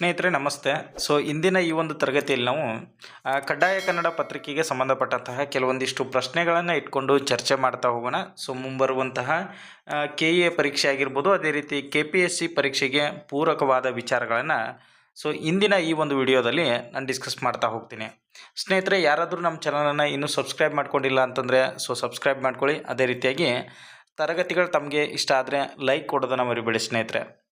ಸ್ನೇಹಿತರೆ, ನಮಸ್ತೆ. ಸೊ, ಇಂದಿನ ಈ ಒಂದು ತರಗತಿಯಲ್ಲಿ ನಾವು ಕಡ್ಡಾಯ ಕನ್ನಡ ಪತ್ರಿಕೆಗೆ ಸಂಬಂಧಪಟ್ಟಂತಹ ಕೆಲವೊಂದಿಷ್ಟು ಪ್ರಶ್ನೆಗಳನ್ನು ಇಟ್ಕೊಂಡು ಚರ್ಚೆ ಮಾಡ್ತಾ ಹೋಗೋಣ. ಸೊ, ಮುಂಬರುವಂತಹ ಕೆ ಎ ಪರೀಕ್ಷೆ ಆಗಿರ್ಬೋದು, ಅದೇ ರೀತಿ ಕೆ ಪಿ ಎಸ್ ಸಿ ಪರೀಕ್ಷೆಗೆ ಪೂರಕವಾದ ವಿಚಾರಗಳನ್ನು, ಸೊ, ಇಂದಿನ ಈ ಒಂದು ವಿಡಿಯೋದಲ್ಲಿ ನಾನು ಡಿಸ್ಕಸ್ ಮಾಡ್ತಾ ಹೋಗ್ತೀನಿ. ಸ್ನೇಹಿತರೆ, ಯಾರಾದರೂ ನಮ್ಮ ಚಾನಲನ್ನು ಇನ್ನೂ ಸಬ್ಸ್ಕ್ರೈಬ್ ಮಾಡ್ಕೊಂಡಿಲ್ಲ ಅಂತಂದರೆ, ಸೊ, ಸಬ್ಸ್ಕ್ರೈಬ್ ಮಾಡ್ಕೊಳ್ಳಿ. ಅದೇ ರೀತಿಯಾಗಿ ತರಗತಿಗಳು ತಮಗೆ ಇಷ್ಟ ಆದರೆ ಲೈಕ್ ಕೊಡೋದನ್ನು ಮರಿಬೇಡಿ ಸ್ನೇಹಿತರೆ.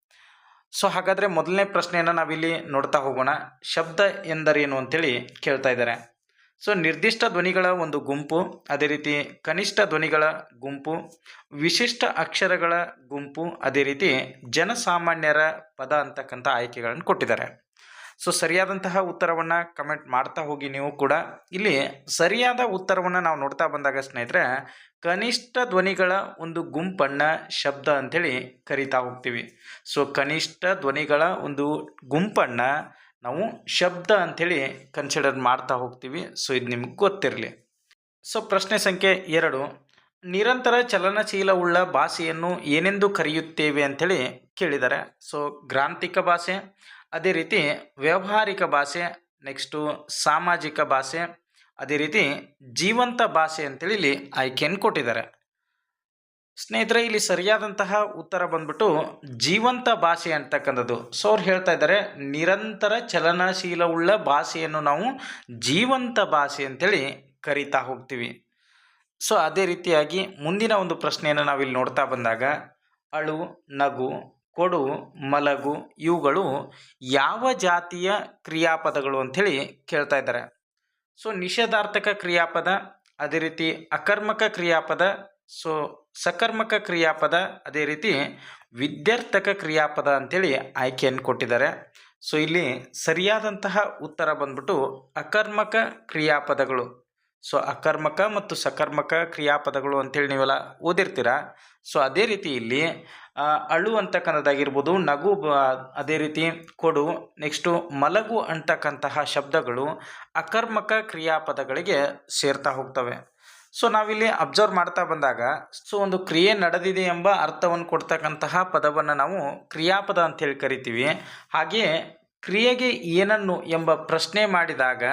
ಸೊ ಹಾಗಾದರೆ ಮೊದಲನೇ ಪ್ರಶ್ನೆಯನ್ನು ನಾವಿಲ್ಲಿ ನೋಡ್ತಾ ಹೋಗೋಣ. ಶಬ್ದ ಎಂದರೇನು ಅಂತೇಳಿ ಕೇಳ್ತಾ ಇದ್ದಾರೆ. ಸೊ ನಿರ್ದಿಷ್ಟ ಧ್ವನಿಗಳ ಒಂದು ಗುಂಪು, ಅದೇ ರೀತಿ ಕನಿಷ್ಠ ಧ್ವನಿಗಳ ಗುಂಪು, ವಿಶಿಷ್ಟ ಅಕ್ಷರಗಳ ಗುಂಪು, ಅದೇ ರೀತಿ ಜನಸಾಮಾನ್ಯರ ಪದ ಅಂತಕ್ಕಂಥ ಆಯ್ಕೆಗಳನ್ನು ಕೊಟ್ಟಿದ್ದಾರೆ. ಸೊ ಸರಿಯಾದಂತಹ ಉತ್ತರವನ್ನು ಕಮೆಂಟ್ ಮಾಡ್ತಾ ಹೋಗಿ ನೀವು ಕೂಡ. ಇಲ್ಲಿ ಸರಿಯಾದ ಉತ್ತರವನ್ನು ನಾವು ನೋಡ್ತಾ ಬಂದಾಗ ಸ್ನೇಹಿತರೆ, ಕನಿಷ್ಠ ಧ್ವನಿಗಳ ಒಂದು ಗುಂಪನ್ನು ಶಬ್ದ ಅಂಥೇಳಿ ಕರಿತಾ ಹೋಗ್ತೀವಿ. ಸೊ ಕನಿಷ್ಠ ಧ್ವನಿಗಳ ಒಂದು ಗುಂಪನ್ನು ನಾವು ಶಬ್ದ ಅಂಥೇಳಿ ಕನ್ಸಿಡರ್ ಮಾಡ್ತಾ ಹೋಗ್ತೀವಿ. ಸೊ ಇದು ನಿಮ್ಗೆ ಗೊತ್ತಿರಲಿ. ಸೊ ಪ್ರಶ್ನೆ ಸಂಖ್ಯೆ ಎರಡು. ನಿರಂತರ ಚಲನಶೀಲವುಳ್ಳ ಭಾಷೆಯನ್ನು ಏನೆಂದು ಕರೆಯುತ್ತೇವೆ ಅಂಥೇಳಿ ಕೇಳಿದ್ದಾರೆ ಸೊ ಗ್ರಾಂಥಿಕ ಭಾಷೆ ಅದೇ ರೀತಿ ವ್ಯಾವಹಾರಿಕ ಭಾಷೆ ನೆಕ್ಸ್ಟು ಸಾಮಾಜಿಕ ಭಾಷೆ, ಅದೇ ರೀತಿ ಜೀವಂತ ಭಾಷೆ ಅಂತೇಳಿ ಇಲ್ಲಿ ಆಯ್ಕೆಯನ್ನು ಕೊಟ್ಟಿದ್ದಾರೆ. ಸ್ನೇಹಿತರೆ, ಇಲ್ಲಿ ಸರಿಯಾದಂತಹ ಉತ್ತರ ಬಂದ್ಬಿಟ್ಟು ಜೀವಂತ ಭಾಷೆ ಅಂತಕ್ಕಂಥದ್ದು. ಸೊ ಅವ್ರು ಹೇಳ್ತಾ ಇದ್ದಾರೆ, ನಿರಂತರ ಚಲನಶೀಲವುಳ್ಳ ಭಾಷೆಯನ್ನು ನಾವು ಜೀವಂತ ಭಾಷೆ ಅಂತೇಳಿ ಕರಿತಾ ಹೋಗ್ತೀವಿ. ಸೊ ಅದೇ ರೀತಿಯಾಗಿ ಮುಂದಿನ ಒಂದು ಪ್ರಶ್ನೆಯನ್ನು ನಾವಿಲ್ಲಿ ನೋಡ್ತಾ ಬಂದಾಗ, ಅಳು, ನಗು ಕೊಡು, ಮಲಗು, ಇವುಗಳು ಯಾವ ಜಾತಿಯ ಕ್ರಿಯಾಪದಗಳು ಅಂಥೇಳಿ ಕೇಳ್ತಾ ಇದ್ದಾರೆ. ಸೊ ನಿಷೇಧಾರ್ಥಕ ಕ್ರಿಯಾಪದ, ಅದೇ ರೀತಿ ಅಕರ್ಮಕ ಕ್ರಿಯಾಪದ ಸೊ ಸಕರ್ಮಕ ಕ್ರಿಯಾಪದ, ಅದೇ ರೀತಿ ವಿದ್ಯಾರ್ಥಕ ಕ್ರಿಯಾಪದ ಅಂಥೇಳಿ ಆಯ್ಕೆಯನ್ನು ಕೊಟ್ಟಿದ್ದಾರೆ. ಸೊ ಇಲ್ಲಿ ಸರಿಯಾದಂತಹ ಉತ್ತರ ಬಂದ್ಬಿಟ್ಟು ಅಕರ್ಮಕ ಕ್ರಿಯಾಪದಗಳು. ಸೊ ಅಕರ್ಮಕ ಮತ್ತು ಸಕರ್ಮಕ ಕ್ರಿಯಾಪದಗಳು ಅಂತೇಳಿ ನೀವೆಲ್ಲ ಓದಿರ್ತೀರ? ಸೊ ಅದೇ ರೀತಿ ಇಲ್ಲಿ ಅಳು ಅಂತಕ್ಕಂಥದ್ದಾಗಿರ್ಬೋದು, ನಗು ಅದೇ ರೀತಿ ಕೊಡು, ನೆಕ್ಸ್ಟು ಮಲಗು ಅಂತಕ್ಕಂತಹ ಶಬ್ದಗಳು ಅಕರ್ಮಕ ಕ್ರಿಯಾಪದಗಳಿಗೆ ಸೇರ್ತಾ ಹೋಗ್ತವೆ. ಸೊ ನಾವಿಲ್ಲಿ ಅಬ್ಸರ್ವ್ ಮಾಡ್ತಾ ಬಂದಾಗ, ಸೊ ಒಂದು ಕ್ರಿಯೆ ನಡೆದಿದೆ ಎಂಬ ಅರ್ಥವನ್ನು ಕೊಡ್ತಕ್ಕಂತಹ ಪದವನ್ನು ನಾವು ಕ್ರಿಯಾಪದ ಅಂತೇಳಿ ಕರಿತೀವಿ. ಹಾಗೆಯೇ ಕ್ರಿಯೆಗೆ ಏನನ್ನು ಎಂಬ ಪ್ರಶ್ನೆ ಮಾಡಿದಾಗ,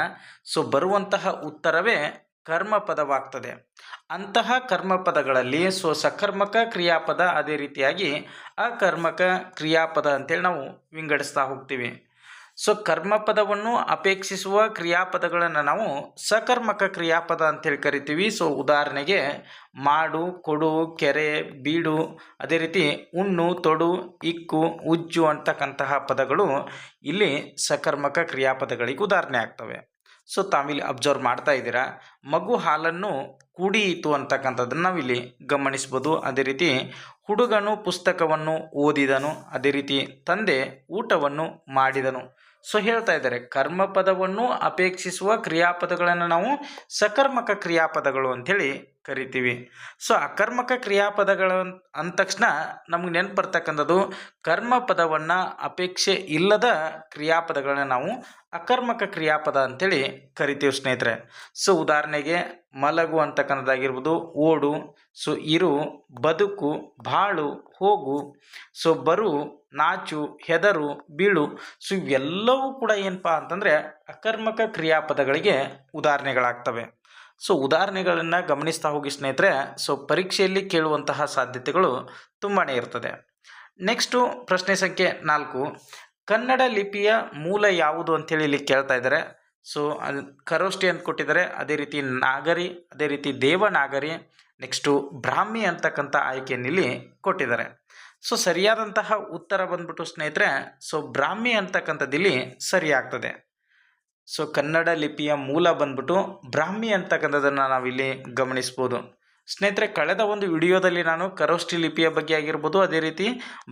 ಸೊ ಬರುವಂತಹ ಉತ್ತರವೇ ಕರ್ಮಪದವಾಗ್ತದೆ. ಅಂತಹ ಕರ್ಮಪದಗಳಲ್ಲಿ ಸೊ ಸಕರ್ಮಕ ಕ್ರಿಯಾಪದ ಅದೇ ರೀತಿಯಾಗಿ ಅಕರ್ಮಕ ಕ್ರಿಯಾಪದ ಅಂತೇಳಿ ನಾವು ವಿಂಗಡಿಸ್ತಾ ಹೋಗ್ತೀವಿ. ಸೊ, ಕರ್ಮಪದವನ್ನು ಅಪೇಕ್ಷಿಸುವ ಕ್ರಿಯಾಪದಗಳನ್ನು ನಾವು ಸಕರ್ಮಕ ಕ್ರಿಯಾಪದ ಅಂತೇಳಿ ಕರಿತೀವಿ. ಸೊ, ಉದಾಹರಣೆಗೆ ಮಾಡು, ಕೊಡು, ಕೆರೆ, ಬೀಡು, ಅದೇ ರೀತಿ ಉಣ್ಣು, ತೊಡು, ಇಕ್ಕು, ಉಜ್ಜು ಅಂತಕ್ಕಂತಹ ಪದಗಳು ಇಲ್ಲಿ ಸಕರ್ಮಕ ಕ್ರಿಯಾಪದಗಳಿಗೆ ಉದಾಹರಣೆ ಆಗ್ತವೆ. ಸೊ ತಾವಿಲ್ಲಿ ಅಬ್ಸರ್ವ್ ಮಾಡ್ತಾ ಇದ್ದೀರಾ? ಮಗು ಹಾಲನ್ನು ಕುಡಿಯಿತು ಅಂತಕ್ಕಂಥದ್ದನ್ನು ನಾವಿಲ್ಲಿ ಗಮನಿಸ್ಬೋದು. ಅದೇ ರೀತಿ ಹುಡುಗನು ಪುಸ್ತಕವನ್ನು ಓದಿದನು. ಅದೇ ರೀತಿ ತಂದೆ ಊಟವನ್ನು ಮಾಡಿದನು. ಸೊ ಹೇಳ್ತಾ ಇದ್ದಾರೆ, ಕರ್ಮಪದವನ್ನು ಅಪೇಕ್ಷಿಸುವ ಕ್ರಿಯಾಪದಗಳನ್ನು ನಾವು ಸಕರ್ಮಕ ಕ್ರಿಯಾಪದಗಳು ಅಂಥೇಳಿ ಕರಿತೀವಿ. ಸೊ ಅಕರ್ಮಕ ಕ್ರಿಯಾಪದಗಳು ಅಂದ ತಕ್ಷಣ ನಮ್ಗೆ ನೆನಪು ಬರ್ತಕ್ಕಂಥದ್ದು ಕರ್ಮ ಪದವನ್ನು ಅಪೇಕ್ಷೆ ಇಲ್ಲದ ಕ್ರಿಯಾಪದಗಳನ್ನ ನಾವು ಅಕರ್ಮಕ ಕ್ರಿಯಾಪದ ಅಂತೇಳಿ ಕರಿತೀವಿ ಸ್ನೇಹಿತರೆ. ಸೊ ಉದಾಹರಣೆಗೆ ಮಲಗು ಅಂತಕ್ಕಂಥದ್ದಾಗಿರ್ಬೋದು, ಓಡು ಸೊ ಇರು, ಬದುಕು, ಬಾಳು, ಹೋಗು ಸೊ ಬರು, ನಾಚು, ಹೆದರು, ಬೀಳು ಸೊ ಇವೆಲ್ಲವೂ ಕೂಡ ಏನಪ್ಪ ಅಂತಂದರೆ ಅಕರ್ಮಕ ಕ್ರಿಯಾಪದಗಳಿಗೆ ಉದಾಹರಣೆಗಳಾಗ್ತವೆ. ಸೊ ಉದಾಹರಣೆಗಳನ್ನು ಗಮನಿಸ್ತಾ ಹೋಗಿ ಸ್ನೇಹಿತರೆ. ಸೊ ಪರೀಕ್ಷೆಯಲ್ಲಿ ಕೇಳುವಂತಹ ಸಾಧ್ಯತೆಗಳು ತುಂಬಾ ಇರ್ತದೆ. ನೆಕ್ಸ್ಟು ಪ್ರಶ್ನೆ ಸಂಖ್ಯೆ ನಾಲ್ಕು. ಕನ್ನಡ ಲಿಪಿಯ ಮೂಲ ಯಾವುದು ಅಂತೇಳಿ ಇಲ್ಲಿ ಕೇಳ್ತಾ ಇದ್ದಾರೆ. ಸೊ ಅದು ಖರೋಷ್ಠಿ ಅಂತ ಕೊಟ್ಟಿದ್ದಾರೆ. ಅದೇ ರೀತಿ ನಾಗರಿ, ಅದೇ ರೀತಿ ದೇವನಾಗರಿ, ನೆಕ್ಸ್ಟು ಬ್ರಾಹ್ಮಿ ಅಂತಕ್ಕಂಥ ಆಯ್ಕೆಯನ್ನು ಇಲ್ಲಿ ಕೊಟ್ಟಿದ್ದಾರೆ. ಸೊ ಸರಿಯಾದಂತಹ ಉತ್ತರ ಬಂದ್ಬಿಟ್ಟು ಸ್ನೇಹಿತರೆ, ಸೊ ಬ್ರಾಹ್ಮಿ ಅಂತಕ್ಕಂಥದ್ದು ಇಲ್ಲಿ ಸರಿ ಆಗ್ತದೆ ಸೊ ಕನ್ನಡ ಲಿಪಿಯ ಮೂಲ ಬಂದ್ಬಿಟ್ಟು ಬ್ರಾಹ್ಮಿ ಅಂತಕ್ಕಂಥದ್ದನ್ನು ನಾವಿಲ್ಲಿ ಗಮನಿಸ್ಬೋದು. ಸ್ನೇಹಿತರೆ, ಕಳೆದ ಒಂದು ವಿಡಿಯೋದಲ್ಲಿ ನಾನು ಕರೋಷ್ಠಿ ಲಿಪಿಯ ಬಗ್ಗೆ ಆಗಿರ್ಬೋದು, ಅದೇ ರೀತಿ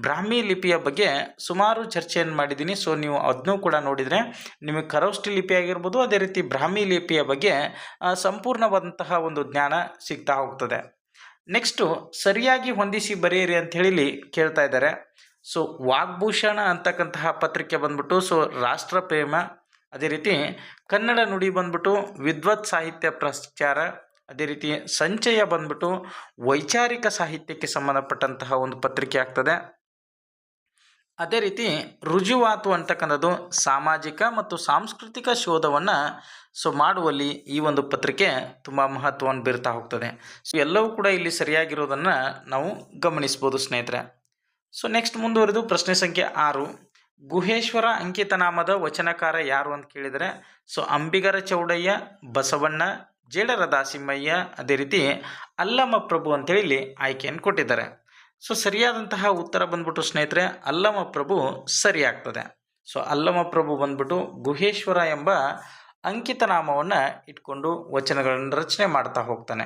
ಬ್ರಾಹ್ಮಿ ಲಿಪಿಯ ಬಗ್ಗೆ ಸುಮಾರು ಚರ್ಚೆಯನ್ನು ಮಾಡಿದ್ದೀನಿ. ಸೊ ನೀವು ಅದನ್ನೂ ಕೂಡ ನೋಡಿದರೆ ನಿಮಗೆ ಕರೋಷ್ಠಿ ಲಿಪಿ ಆಗಿರ್ಬೋದು, ಅದೇ ರೀತಿ ಬ್ರಾಹ್ಮಿ ಲಿಪಿಯ ಬಗ್ಗೆ ಸಂಪೂರ್ಣವಾದಂತಹ ಒಂದು ಜ್ಞಾನ ಸಿಗ್ತಾ ಹೋಗ್ತದೆ. ನೆಕ್ಸ್ಟು, ಸರಿಯಾಗಿ ಹೊಂದಿಸಿ ಬರೆಯಿರಿ ಅಂತ ಹೇಳಿ ಕೇಳ್ತಾ ಇದ್ದಾರೆ. ಸೊ ವಾಗ್ಭೂಷಣ ಅಂತಕ್ಕಂತಹ ಪತ್ರಿಕೆ ಬಂದ್ಬಿಟ್ಟು, ಸೊ ರಾಷ್ಟ್ರಪ್ರೇಮ ಅದೇ ರೀತಿ ಕನ್ನಡ ನುಡಿ ಬಂದ್ಬಿಟ್ಟು ವಿದ್ವತ್ ಸಾಹಿತ್ಯ ಪ್ರಚಾರ, ಅದೇ ರೀತಿ ಸಂಚಯ ಬಂದ್ಬಿಟ್ಟು ವೈಚಾರಿಕ ಸಾಹಿತ್ಯಕ್ಕೆ ಸಂಬಂಧಪಟ್ಟಂತಹ ಒಂದು ಪತ್ರಿಕೆ ಆಗ್ತದೆ. ಅದೇ ರೀತಿ ರುಜುವಾತು ಅಂತಕ್ಕಂಥದ್ದು ಸಾಮಾಜಿಕ ಮತ್ತು ಸಾಂಸ್ಕೃತಿಕ ಶೋಧವನ್ನು ಸೊ ಮಾಡುವಲ್ಲಿ ಈ ಒಂದು ಪತ್ರಿಕೆ ತುಂಬ ಮಹತ್ವವನ್ನು ಬೀರ್ತಾ ಹೋಗ್ತದೆ. ಸೊ ಎಲ್ಲವೂ ಕೂಡ ಇಲ್ಲಿ ಸರಿಯಾಗಿರೋದನ್ನು ನಾವು ಗಮನಿಸ್ಬೋದು ಸ್ನೇಹಿತರೆ. ಸೊ ನೆಕ್ಸ್ಟ್ ಮುಂದುವರೆದು ಪ್ರಶ್ನೆ ಸಂಖ್ಯೆ ಆರು. ಗುಹೇಶ್ವರ ಅಂಕಿತನಾಮದ ವಚನಕಾರ ಯಾರು ಅಂತ ಕೇಳಿದರೆ, ಸೊ ಅಂಬಿಗರ ಚೌಡಯ್ಯ, ಬಸವಣ್ಣ ಜೇಡರ ದಾಸಿಮಯ್ಯ ಅದೇ ರೀತಿ ಅಲ್ಲಮ ಪ್ರಭು ಅಂತೇಳಿ ಇಲ್ಲಿ ಆಯ್ಕೆಯನ್ನು ಕೊಟ್ಟಿದ್ದಾರೆ. ಸೊ ಸರಿಯಾದಂತಹ ಉತ್ತರ ಬಂದ್ಬಿಟ್ಟು ಸ್ನೇಹಿತರೆ ಅಲ್ಲಮ ಪ್ರಭು ಸರಿಯಾಗ್ತದೆ ಸೊ ಅಲ್ಲಮ ಪ್ರಭು ಬಂದ್ಬಿಟ್ಟು ಗುಹೇಶ್ವರ ಎಂಬ ಅಂಕಿತನಾಮವನ್ನು ಇಟ್ಕೊಂಡು ವಚನಗಳನ್ನು ರಚನೆ ಮಾಡ್ತಾ ಹೋಗ್ತಾನೆ.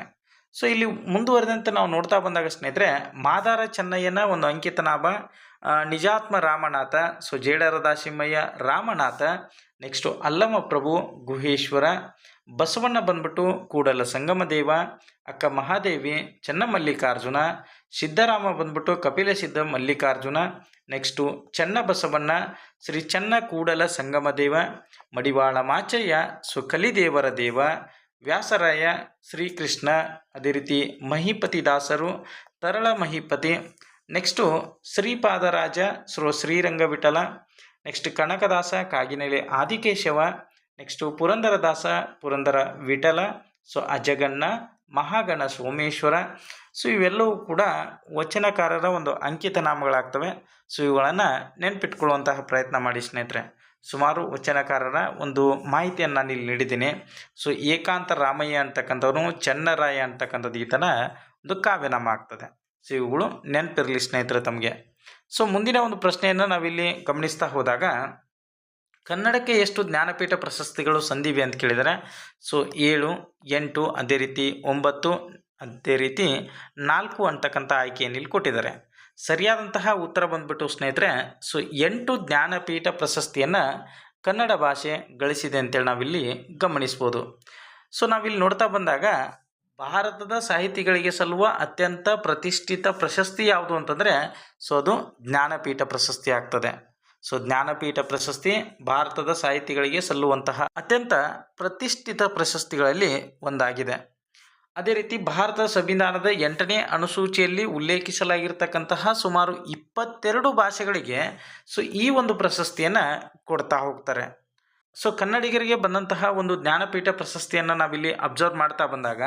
ಸೊ ಇಲ್ಲಿ ಮುಂದುವರೆದಂತೆ ನಾವು ನೋಡ್ತಾ ಬಂದಾಗ ಸ್ನೇಹಿತರೆ, ಮಾದಾರ ಚೆನ್ನಯ್ಯನ ಒಂದು ಅಂಕಿತನಾಮ ನಿಜಾತ್ಮ ರಾಮನಾಥ ಸೊ ಜೇಡರ ದಾಸಿಮಯ್ಯ ರಾಮನಾಥ ನೆಕ್ಸ್ಟು ಅಲ್ಲಮ ಪ್ರಭು ಗುಹೇಶ್ವರ, ಬಸವಣ್ಣ ಬಂದ್ಬಿಟ್ಟು ಕೂಡಲ ಸಂಗಮದೇವ, ಅಕ್ಕ ಮಹಾದೇವಿ ಚನ್ನಮಲ್ಲಿಕಾರ್ಜುನ ಸಿದ್ದರಾಮ ಬಂದ್ಬಿಟ್ಟು ಕಪಿಲ ಸಿದ್ಧ ಮಲ್ಲಿಕಾರ್ಜುನ ನೆಕ್ಸ್ಟು ಚೆನ್ನ ಬಸವಣ್ಣ, ಶ್ರೀ ಚೆನ್ನ ಕೂಡಲ ಸಂಗಮದೇವ, ಮಡಿವಾಳ ಮಾಚಯ್ಯ, ಸುಕಲಿದೇವರ ದೇವ, ವ್ಯಾಸರಾಯ ಶ್ರೀಕೃಷ್ಣ, ಅದೇ ರೀತಿ Mahipati Dasaru, Tarala Mahipati next Sripadaraja ಸ್ರೋ Sriranga Vittala next Kanakadasa, Kaginele Adikeshava. Next Purandaradasa Purandara Vittala so Ajaganna, Mahagana Someshwara. So ಇವೆಲ್ಲವೂ ಕೂಡ ವಚನಕಾರರ ಒಂದು ಅಂಕಿತ ನಾಮಗಳಾಗ್ತವೆ. ಸೊ ಇವುಗಳನ್ನು ನೆನ್ಪಿಟ್ಕೊಳ್ಳುವಂತಹ ಪ್ರಯತ್ನ ಮಾಡಿ ಸ್ನೇಹಿತರೆ. ಸುಮಾರು ವಚನಕಾರರ ಒಂದು ಮಾಹಿತಿಯನ್ನು ನಾನು ಇಲ್ಲಿ ನೀಡಿದ್ದೀನಿ. ಸೊ ಏಕಾಂತ ರಾಮಯ್ಯ ಅಂತಕ್ಕಂಥವ್ರು ಚೆನ್ನರಾಯ ಅಂತಕ್ಕಂಥದ್ದು ಈತನ ಒಂದು ಕಾವ್ಯನಾಮ ಆಗ್ತದೆ. ಸೊ ಇವುಗಳು ನೆನಪಿರಲಿ ಸ್ನೇಹಿತರೆ ತಮಗೆ. ಸೊ ಮುಂದಿನ ಒಂದು ಪ್ರಶ್ನೆಯನ್ನು ನಾವಿಲ್ಲಿ ಗಮನಿಸ್ತಾ ಹೋದಾಗ, ಕನ್ನಡಕ್ಕೆ ಎಷ್ಟು ಜ್ಞಾನಪೀಠ ಪ್ರಶಸ್ತಿಗಳು ಸಂದಿವೆ ಅಂತ ಕೇಳಿದರೆ ಸೊ ಏಳು, ಎಂಟು, ಅದೇ ರೀತಿ ಒಂಬತ್ತು, ಅದೇ ರೀತಿ ನಾಲ್ಕು ಅಂತಕ್ಕಂಥ ಆಯ್ಕೆಯನ್ನು ಇಲ್ಲಿ ಕೊಟ್ಟಿದ್ದಾರೆ. ಸರಿಯಾದಂತಹ ಉತ್ತರ ಬಂದ್ಬಿಟ್ಟು ಸ್ನೇಹಿತರೆ ಸೊ ಎಂಟು ಜ್ಞಾನಪೀಠ ಪ್ರಶಸ್ತಿಯನ್ನು ಕನ್ನಡ ಭಾಷೆ ಗಳಿಸಿದೆ ಅಂತೇಳಿ ನಾವಿಲ್ಲಿ ಗಮನಿಸ್ಬೋದು. ಸೊ ನಾವಿಲ್ಲಿ ನೋಡ್ತಾ ಬಂದಾಗ ಭಾರತದ ಸಾಹಿತಿಗಳಿಗೆ ಸಲ್ಲುವ ಅತ್ಯಂತ ಪ್ರತಿಷ್ಠಿತ ಪ್ರಶಸ್ತಿ ಯಾವುದು ಅಂತಂದರೆ, ಸೊ ಅದು ಜ್ಞಾನಪೀಠ ಪ್ರಶಸ್ತಿ ಆಗ್ತದೆ. ಸೊ ಜ್ಞಾನಪೀಠ ಪ್ರಶಸ್ತಿ ಭಾರತದ ಸಾಹಿತಿಗಳಿಗೆ ಸಲ್ಲುವಂತಹ ಅತ್ಯಂತ ಪ್ರತಿಷ್ಠಿತ ಪ್ರಶಸ್ತಿಗಳಲ್ಲಿ ಒಂದಾಗಿದೆ. ಅದೇ ರೀತಿ ಭಾರತ ಸಂವಿಧಾನದ ಎಂಟನೇ ಅನುಸೂಚಿಯಲ್ಲಿ ಉಲ್ಲೇಖಿಸಲಾಗಿರ್ತಕ್ಕಂತಹ ಸುಮಾರು ಇಪ್ಪತ್ತೆರಡು ಭಾಷೆಗಳಿಗೆ, ಸೊ ಈ ಒಂದು ಪ್ರಶಸ್ತಿಯನ್ನು ಕೊಡ್ತಾ ಹೋಗ್ತಾರೆ. ಸೊ ಕನ್ನಡಿಗರಿಗೆ ಬಂದಂತಹ ಒಂದು ಜ್ಞಾನಪೀಠ ಪ್ರಶಸ್ತಿಯನ್ನು ನಾವಿಲ್ಲಿ ಅಬ್ಸರ್ವ್ ಮಾಡ್ತಾ ಬಂದಾಗ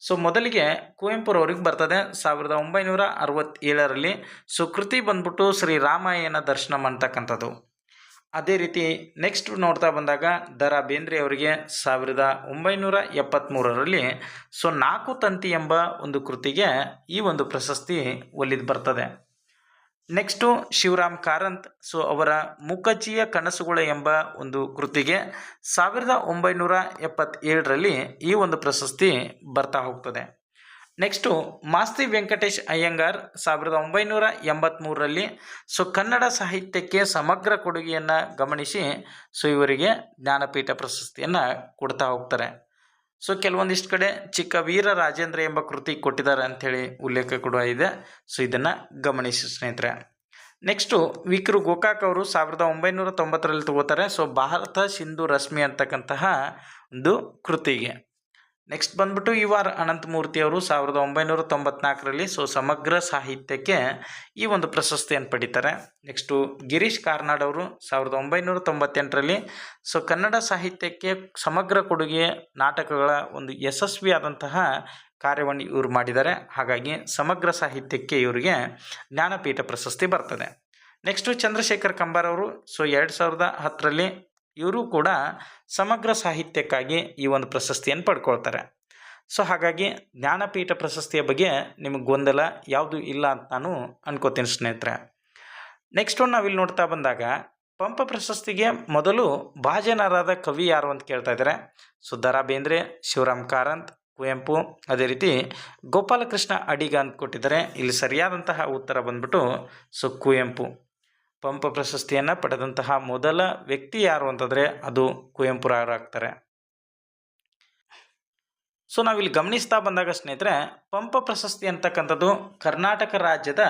ಸೊ ಮೊದಲಿಗೆ ಕುವೆಂಪುರವ್ರಿಗೆ ಬರ್ತದೆ ಸಾವಿರದ ಒಂಬೈನೂರ ಅರವತ್ತೇಳರಲ್ಲಿ. ಸೊ ಕೃತಿ ಬಂದ್ಬಿಟ್ಟು ಶ್ರೀ ರಾಮಾಯಣ ದರ್ಶನ ಮಾಡ್ತಕ್ಕಂಥದ್ದು ಅದೇ ರೀತಿ ನೆಕ್ಸ್ಟ್ ನೋಡ್ತಾ ಬಂದಾಗ ದ ರಾ ಬೇಂದ್ರೆ ಅವರಿಗೆ ಸಾವಿರದ ಒಂಬೈನೂರ ಎಪ್ಪತ್ತ್ಮೂರರಲ್ಲಿ ಸೊ ನಾಲ್ಕು ತಂತಿ ಎಂಬ ಒಂದು ಕೃತಿಗೆ ಈ ಒಂದು ಪ್ರಶಸ್ತಿ ಒಲಿದು ಬರ್ತದೆ. ನೆಕ್ಸ್ಟು ಶಿವರಾಮ್ ಕಾರಂತ್. ಸೊ, ಅವರ ಮುಖಚಿಯ ಕನಸುಗಳು ಎಂಬ ಒಂದು ಕೃತಿಗೆ ಸಾವಿರದ ಒಂಬೈನೂರ ಎಪ್ಪತ್ತೇಳರಲ್ಲಿ ಈ ಒಂದು ಪ್ರಶಸ್ತಿ ಬರ್ತಾ ಹೋಗ್ತದೆ. ನೆಕ್ಸ್ಟು ಮಾಸ್ತಿ ವೆಂಕಟೇಶ್ ಅಯ್ಯಂಗಾರ್ ಸಾವಿರದ ಒಂಬೈನೂರ ಎಂಬತ್ತ್ಮೂರರಲ್ಲಿ ಸೊ, ಕನ್ನಡ ಸಾಹಿತ್ಯಕ್ಕೆ ಸಮಗ್ರ ಕೊಡುಗೆಯನ್ನು ಗಮನಿಸಿ, ಸೊ, ಇವರಿಗೆ ಜ್ಞಾನಪೀಠ ಪ್ರಶಸ್ತಿಯನ್ನು ಕೊಡ್ತಾ ಹೋಗ್ತಾರೆ. ಸೊ ಕೆಲವೊಂದಿಷ್ಟು ಕಡೆ ಚಿಕ್ಕ ವೀರ ರಾಜೇಂದ್ರ ಎಂಬ ಕೃತಿ ಕೊಟ್ಟಿದ್ದಾರೆ ಅಂಥೇಳಿ ಉಲ್ಲೇಖ ಕೂಡ ಇದೆ. ಸೊ ಇದನ್ನು ಗಮನಿಸಿ ಸ್ನೇಹಿತರೆ. ನೆಕ್ಸ್ಟು ವಿಕ್ರು ಗೋಕಾಕ್ ಅವರು ಸಾವಿರದ ಒಂಬೈನೂರ ತೊಂಬತ್ತರಲ್ಲಿ ತಗೋತಾರೆ. ಸೊ ಭಾರತ ಸಿಂಧು ರಶ್ಮಿ ಅಂತಕ್ಕಂತಹ ಒಂದು ಕೃತಿಗೆ. ನೆಕ್ಸ್ಟ್ ಬಂದ್ಬಿಟ್ಟು ಯು ಆರ್ ಅನಂತಮೂರ್ತಿ ಅವರು ಸಾವಿರದ ಒಂಬೈನೂರ ತೊಂಬತ್ನಾಲ್ಕರಲ್ಲಿ ಸೊ ಸಮಗ್ರ ಸಾಹಿತ್ಯಕ್ಕೆ ಈ ಒಂದು ಪ್ರಶಸ್ತಿಯನ್ನು ಪಡಿತಾರೆ. ನೆಕ್ಸ್ಟು ಗಿರೀಶ್ ಕಾರ್ನಾಡ್ ಅವರು ಸಾವಿರದ ಒಂಬೈನೂರ ತೊಂಬತ್ತೆಂಟರಲ್ಲಿ ಸೊ ಕನ್ನಡ ಸಾಹಿತ್ಯಕ್ಕೆ ಸಮಗ್ರ ಕೊಡುಗೆ ನಾಟಕಗಳ ಒಂದು ಯಶಸ್ವಿಯಾದಂತಹ ಕಾರ್ಯವನ್ನು ಇವರು ಮಾಡಿದ್ದಾರೆ. ಹಾಗಾಗಿ ಸಮಗ್ರ ಸಾಹಿತ್ಯಕ್ಕೆ ಇವರಿಗೆ ಜ್ಞಾನಪೀಠ ಪ್ರಶಸ್ತಿ ಬರ್ತದೆ. ನೆಕ್ಸ್ಟು ಚಂದ್ರಶೇಖರ್ ಕಂಬಾರ್ ಅವರು ಸೊ ಎರಡು ಸಾವಿರದ ಹತ್ತರಲ್ಲಿ ಇವರು ಕೂಡ ಸಮಗ್ರ ಸಾಹಿತ್ಯಕ್ಕಾಗಿ ಈ ಒಂದು ಪ್ರಶಸ್ತಿಯನ್ನು ಪಡ್ಕೊಳ್ತಾರೆ. ಸೊ, ಹಾಗಾಗಿ ಜ್ಞಾನಪೀಠ ಪ್ರಶಸ್ತಿಯ ಬಗ್ಗೆ ನಿಮಗೆ ಗೊಂದಲ ಯಾವುದು ಇಲ್ಲ ಅಂತ ನಾನು ಅನ್ಕೋತೀನಿ ಸ್ನೇಹಿತರೆ. ನೆಕ್ಸ್ಟ್ ಒಂದು ನಾವಿಲ್ಲಿ ನೋಡ್ತಾ ಬಂದಾಗ, ಪಂಪ ಪ್ರಶಸ್ತಿಗೆ ಮೊದಲು ಭಾಜನರಾದ ಕವಿ ಯಾರು ಅಂತ ಕೇಳ್ತಾ ಇದ್ದಾರೆ. ಸೊ ದ ರಾ ಬೇಂದ್ರೆ ಶಿವರಾಮ್ ಕಾರಂತ್, ಕುವೆಂಪು, ಅದೇ ರೀತಿ ಗೋಪಾಲಕೃಷ್ಣ ಅಡಿಗ ಅಂತ ಕೊಟ್ಟಿದ್ದಾರೆ. ಇಲ್ಲಿ ಸರಿಯಾದಂತಹ ಉತ್ತರ ಬಂದ್ಬಿಟ್ಟು, ಸೊ, ಕುವೆಂಪು. ಪಂಪ ಪ್ರಶಸ್ತಿಯನ್ನು ಪಡೆದಂತಹ ಮೊದಲ ವ್ಯಕ್ತಿ ಯಾರು ಅಂತಂದರೆ ಅದು ಕುವೆಂಪುರವರಾಗ್ತಾರೆ ಸೊ ನಾವಿಲ್ಲಿ ಗಮನಿಸ್ತಾ ಬಂದಾಗ ಸ್ನೇಹಿತರೆ, ಪಂಪ ಪ್ರಶಸ್ತಿ ಅಂತಕ್ಕಂಥದ್ದು ಕರ್ನಾಟಕ ರಾಜ್ಯದ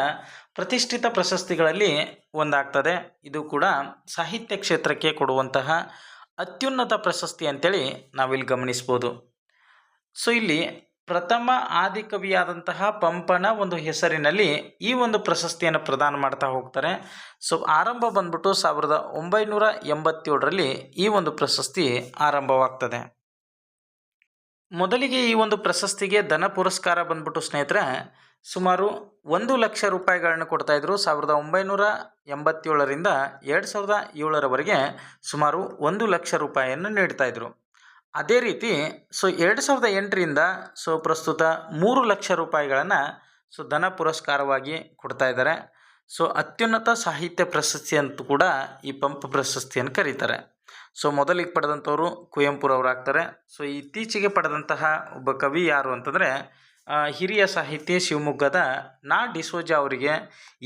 ಪ್ರತಿಷ್ಠಿತ ಪ್ರಶಸ್ತಿಗಳಲ್ಲಿ ಒಂದಾಗ್ತದೆ. ಇದು ಕೂಡ ಸಾಹಿತ್ಯ ಕ್ಷೇತ್ರಕ್ಕೆ ಕೊಡುವಂತಹ ಅತ್ಯುನ್ನತ ಪ್ರಶಸ್ತಿ ಅಂತೇಳಿ ನಾವಿಲ್ಲಿ ಗಮನಿಸ್ಬೋದು. ಸೊ ಇಲ್ಲಿ ಪ್ರಥಮ ಆದಿಕವಿಯಾದಂತಹ ಪಂಪನ ಒಂದು ಹೆಸರಿನಲ್ಲಿ ಈ ಒಂದು ಪ್ರಶಸ್ತಿಯನ್ನು ಪ್ರದಾನ ಮಾಡ್ತಾ ಹೋಗ್ತಾರೆ. ಸೊ ಆರಂಭ ಬಂದ್ಬಿಟ್ಟು ಸಾವಿರದ ಒಂಬೈನೂರ ಎಂಬತ್ತೇಳರಲ್ಲಿ ಈ ಒಂದು ಪ್ರಶಸ್ತಿ ಆರಂಭವಾಗ್ತದೆ. ಮೊದಲಿಗೆ ಈ ಒಂದು ಪ್ರಶಸ್ತಿಗೆ ಧನ ಪುರಸ್ಕಾರ ಬಂದ್ಬಿಟ್ಟು ಸ್ನೇಹಿತರೆ, ಸುಮಾರು ಒಂದು ಲಕ್ಷ ರೂಪಾಯಿಗಳನ್ನು ಕೊಡ್ತಾಯಿದ್ರು ಸಾವಿರದ ಒಂಬೈನೂರ ಎಂಬತ್ತೇಳರಿಂದ ಎರಡು ಸಾವಿರದ ಏಳರವರೆಗೆ ಸುಮಾರು ಒಂದು ಲಕ್ಷ ರೂಪಾಯಿಯನ್ನು ನೀಡ್ತಾಯಿದ್ರು ಅದೇ ರೀತಿ ಸೊ ಎರಡು ಸಾವಿರದ ಎಂಟರಿಂದ ಸೊ ಪ್ರಸ್ತುತ ಮೂರು ಲಕ್ಷ ರೂಪಾಯಿಗಳನ್ನು ಸೊ ಧನ ಪುರಸ್ಕಾರವಾಗಿ ಕೊಡ್ತಾ ಇದ್ದಾರೆ. ಸೊ ಅತ್ಯುನ್ನತ ಸಾಹಿತ್ಯ ಪ್ರಶಸ್ತಿ ಅಂತೂ ಕೂಡ ಈ ಪಂಪ್ ಪ್ರಶಸ್ತಿಯನ್ನು ಕರೀತಾರೆ. ಸೊ ಮೊದಲಿಗೆ ಪಡೆದಂಥವರು ಕುವೆಂಪುರವರಾಗ್ತಾರೆ ಸೊ ಇತ್ತೀಚೆಗೆ ಪಡೆದಂತಹ ಒಬ್ಬ ಕವಿ ಯಾರು ಅಂತಂದರೆ ಹಿರಿಯ ಸಾಹಿತಿ ಶಿವಮೊಗ್ಗದ ನಾ ಡಿಸೋಜ ಅವರಿಗೆ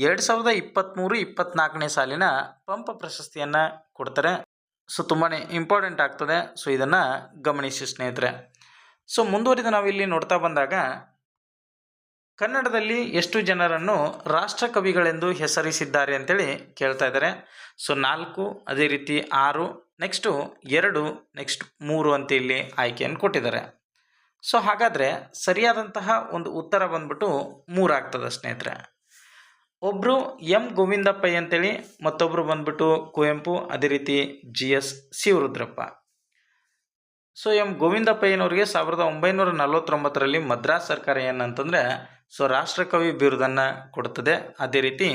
ಎರಡು ಸಾವಿರದ ಇಪ್ಪತ್ತ್ಮೂರು ಇಪ್ಪತ್ತ್ನಾಲ್ಕನೇ ಸಾಲಿನ ಪಂಪ ಪ್ರಶಸ್ತಿಯನ್ನು ಕೊಡ್ತಾರೆ. ಸೊ ತುಂಬಾ ಇಂಪಾರ್ಟೆಂಟ್ ಆಗ್ತದೆ. ಸೊ ಇದನ್ನು ಗಮನಿಸಿ ಸ್ನೇಹಿತರೆ. ಸೊ ಮುಂದುವರಿದ ನಾವಿಲ್ಲಿ ನೋಡ್ತಾ ಬಂದಾಗ, ಕನ್ನಡದಲ್ಲಿ ಎಷ್ಟು ಜನರನ್ನು ರಾಷ್ಟ್ರಕವಿಗಳೆಂದು ಹೆಸರಿಸಿದ್ದಾರೆ ಅಂತೇಳಿ ಕೇಳ್ತಾ ಇದ್ದಾರೆ. ಸೊ ನಾಲ್ಕು, ಅದೇ ರೀತಿ ಆರು, ನೆಕ್ಸ್ಟು ಎರಡು, ನೆಕ್ಸ್ಟ್ ಮೂರು ಅಂತ ಇಲ್ಲಿ ಆಯ್ಕೆಯನ್ನು ಕೊಟ್ಟಿದ್ದಾರೆ. ಸೊ ಹಾಗಾದರೆ ಸರಿಯಾದಂತಹ ಒಂದು ಉತ್ತರ ಬಂದ್ಬಿಟ್ಟು ಮೂರಾಗ್ತದೆ ಸ್ನೇಹಿತರೆ. ಒಬ್ಬರು ಎಂ ಗೋವಿಂದಪ್ಪ ಅಂತೇಳಿ ಮತ್ತೊಬ್ಬರು ಬಂದ್ಬಿಟ್ಟು ಕುವೆಂಪು, ಅದೇ ರೀತಿ G S Shivarudrappa. So M ಗೋವಿಂದಪ್ಪಯ್ಯನವರಿಗೆ ಸಾವಿರದ ಒಂಬೈನೂರ ನಲವತ್ತೊಂಬತ್ತರಲ್ಲಿ ಮದ್ರಾಸ್ ಸರ್ಕಾರ ಏನಂತಂದರೆ, ಸೊ ರಾಷ್ಟ್ರಕವಿ ಬಿರುದನ್ನು ಕೊಡ್ತದೆ. ಅದೇ ರೀತಿ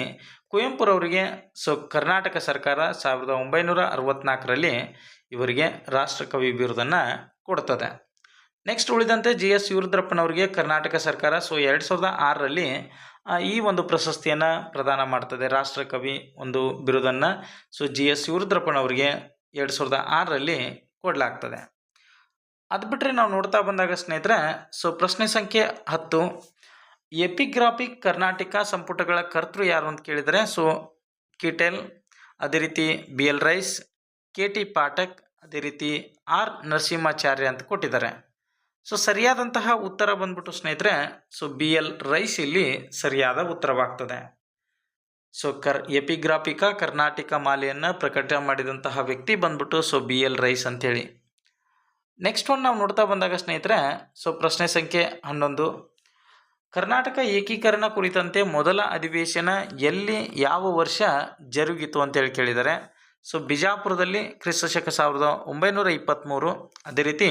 ಕುವೆಂಪುರವರಿಗೆ, ಸೊ, ಕರ್ನಾಟಕ ಸರ್ಕಾರ ಸಾವಿರದ ಒಂಬೈನೂರ ಅರವತ್ತ್ನಾಲ್ಕರಲ್ಲಿ ಇವರಿಗೆ ರಾಷ್ಟ್ರಕವಿ ಬಿರುದನ್ನು ಕೊಡ್ತದೆ. ನೆಕ್ಸ್ಟ್ ಉಳಿದಂತೆ ಜಿ ಎಸ್ ಶಿವರುದ್ರಪ್ಪನವರಿಗೆ ಕರ್ನಾಟಕ ಸರ್ಕಾರ, ಸೊ, ಎರಡು ಸಾವಿರದ ಆರರಲ್ಲಿ ಈ ಒಂದು ಪ್ರಶಸ್ತಿಯನ್ನು ಪ್ರದಾನ ಮಾಡ್ತದೆ ರಾಷ್ಟ್ರಕವಿ ಒಂದು ಬಿರುದನ್ನು. ಸೊ ಜಿ ಎಸ್ ಶಿವರುದ್ರಪ್ಪನವರಿಗೆ ಎರಡು ಸಾವಿರದ ಆರರಲ್ಲಿ ಕೊಡಲಾಗ್ತದೆ. ಅದು ಬಿಟ್ಟರೆ ನಾವು ನೋಡ್ತಾ ಬಂದಾಗ ಸ್ನೇಹಿತರೆ ಸೊ ಪ್ರಶ್ನೆ ಸಂಖ್ಯೆ ಹತ್ತು. ಎಪಿಗ್ರಾಫಿಕ್ ಕರ್ನಾಟಕ ಸಂಪುಟಗಳ ಕರ್ತೃ ಯಾರು ಅಂತ ಕೇಳಿದರೆ ಸೊ ಕಿಟೆಲ್, ಅದೇ ರೀತಿ B L Rice, K T Pathak, ಅದೇ ರೀತಿ ಆರ್ ನರಸಿಂಹಾಚಾರ್ಯ ಅಂತ ಕೊಟ್ಟಿದ್ದಾರೆ. ಸೊ ಸರಿಯಾದಂತಹ ಉತ್ತರ ಬಂದ್ಬಿಟ್ಟು ಸ್ನೇಹಿತರೆ ಸೊ ಬಿ ಎಲ್ ರೈಸ್ ಇಲ್ಲಿ ಸರಿಯಾದ ಉತ್ತರವಾಗ್ತದೆ. ಸೊ ಕರ್, ಎಪಿಗ್ರಾಫಿಕ ಕರ್ನಾಟಕ ಮಾಲೆಯನ್ನು ಪ್ರಕಟ ಮಾಡಿದಂತಹ ವ್ಯಕ್ತಿ ಬಂದ್ಬಿಟ್ಟು ಸೊ ಬಿ ಎಲ್ ರೈಸ್ ಅಂಥೇಳಿ. ನೆಕ್ಸ್ಟ್ ಒನ್ ನಾವು ನೋಡ್ತಾ ಬಂದಾಗ ಸ್ನೇಹಿತರೆ ಸೊ ಪ್ರಶ್ನೆ ಸಂಖ್ಯೆ ಹನ್ನೊಂದು. ಕರ್ನಾಟಕ ಏಕೀಕರಣ ಕುರಿತಂತೆ ಮೊದಲ ಅಧಿವೇಶನ ಎಲ್ಲಿ, ಯಾವ ವರ್ಷ ಜರುಗಿತು ಅಂತೇಳಿ ಕೇಳಿದ್ದಾರೆ ಸೊ ಬಿಜಾಪುರದಲ್ಲಿ ಕ್ರಿಸ್ತಶಕ ಸಾವಿರದ ಒಂಬೈನೂರ ಇಪ್ಪತ್ತ್ಮೂರು. ಅದೇ ರೀತಿ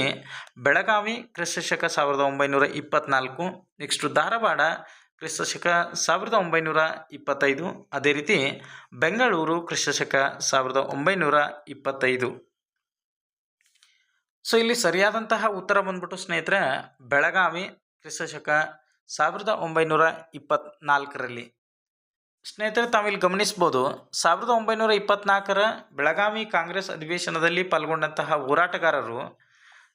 ಬೆಳಗಾವಿ ಕ್ರಿಸ್ತಶಕ ಸಾವಿರದ ಒಂಬೈನೂರ ಇಪ್ಪತ್ತ್ನಾಲ್ಕು. ನೆಕ್ಸ್ಟು ಧಾರವಾಡ ಕ್ರಿಸ್ತಶಕ ಸಾವಿರದ ಒಂಬೈನೂರ ಇಪ್ಪತ್ತೈದು. ಅದೇ ರೀತಿ ಬೆಂಗಳೂರು ಕ್ರಿಸ್ತಶಕ ಸಾವಿರದ ಒಂಬೈನೂರ ಇಪ್ಪತ್ತೈದು. ಸೊ ಇಲ್ಲಿ ಸರಿಯಾದಂತಹ ಉತ್ತರ ಬಂದ್ಬಿಟ್ಟು ಸ್ನೇಹಿತರೆ, ಬೆಳಗಾವಿ ಕ್ರಿಸ್ತಶಕ ಸಾವಿರದ ಒಂಬೈನೂರ ಇಪ್ಪತ್ತ್ನಾಲ್ಕರಲ್ಲಿ. ಸ್ನೇಹಿತರೆ, ತಾವಿಲ್ಲಿ ಗಮನಿಸ್ಬೋದು, ಸಾವಿರದ ಒಂಬೈನೂರ ಇಪ್ಪತ್ನಾಲ್ಕರ ಬೆಳಗಾವಿ ಕಾಂಗ್ರೆಸ್ ಅಧಿವೇಶನದಲ್ಲಿ ಪಾಲ್ಗೊಂಡಂತಹ ಹೋರಾಟಗಾರರು,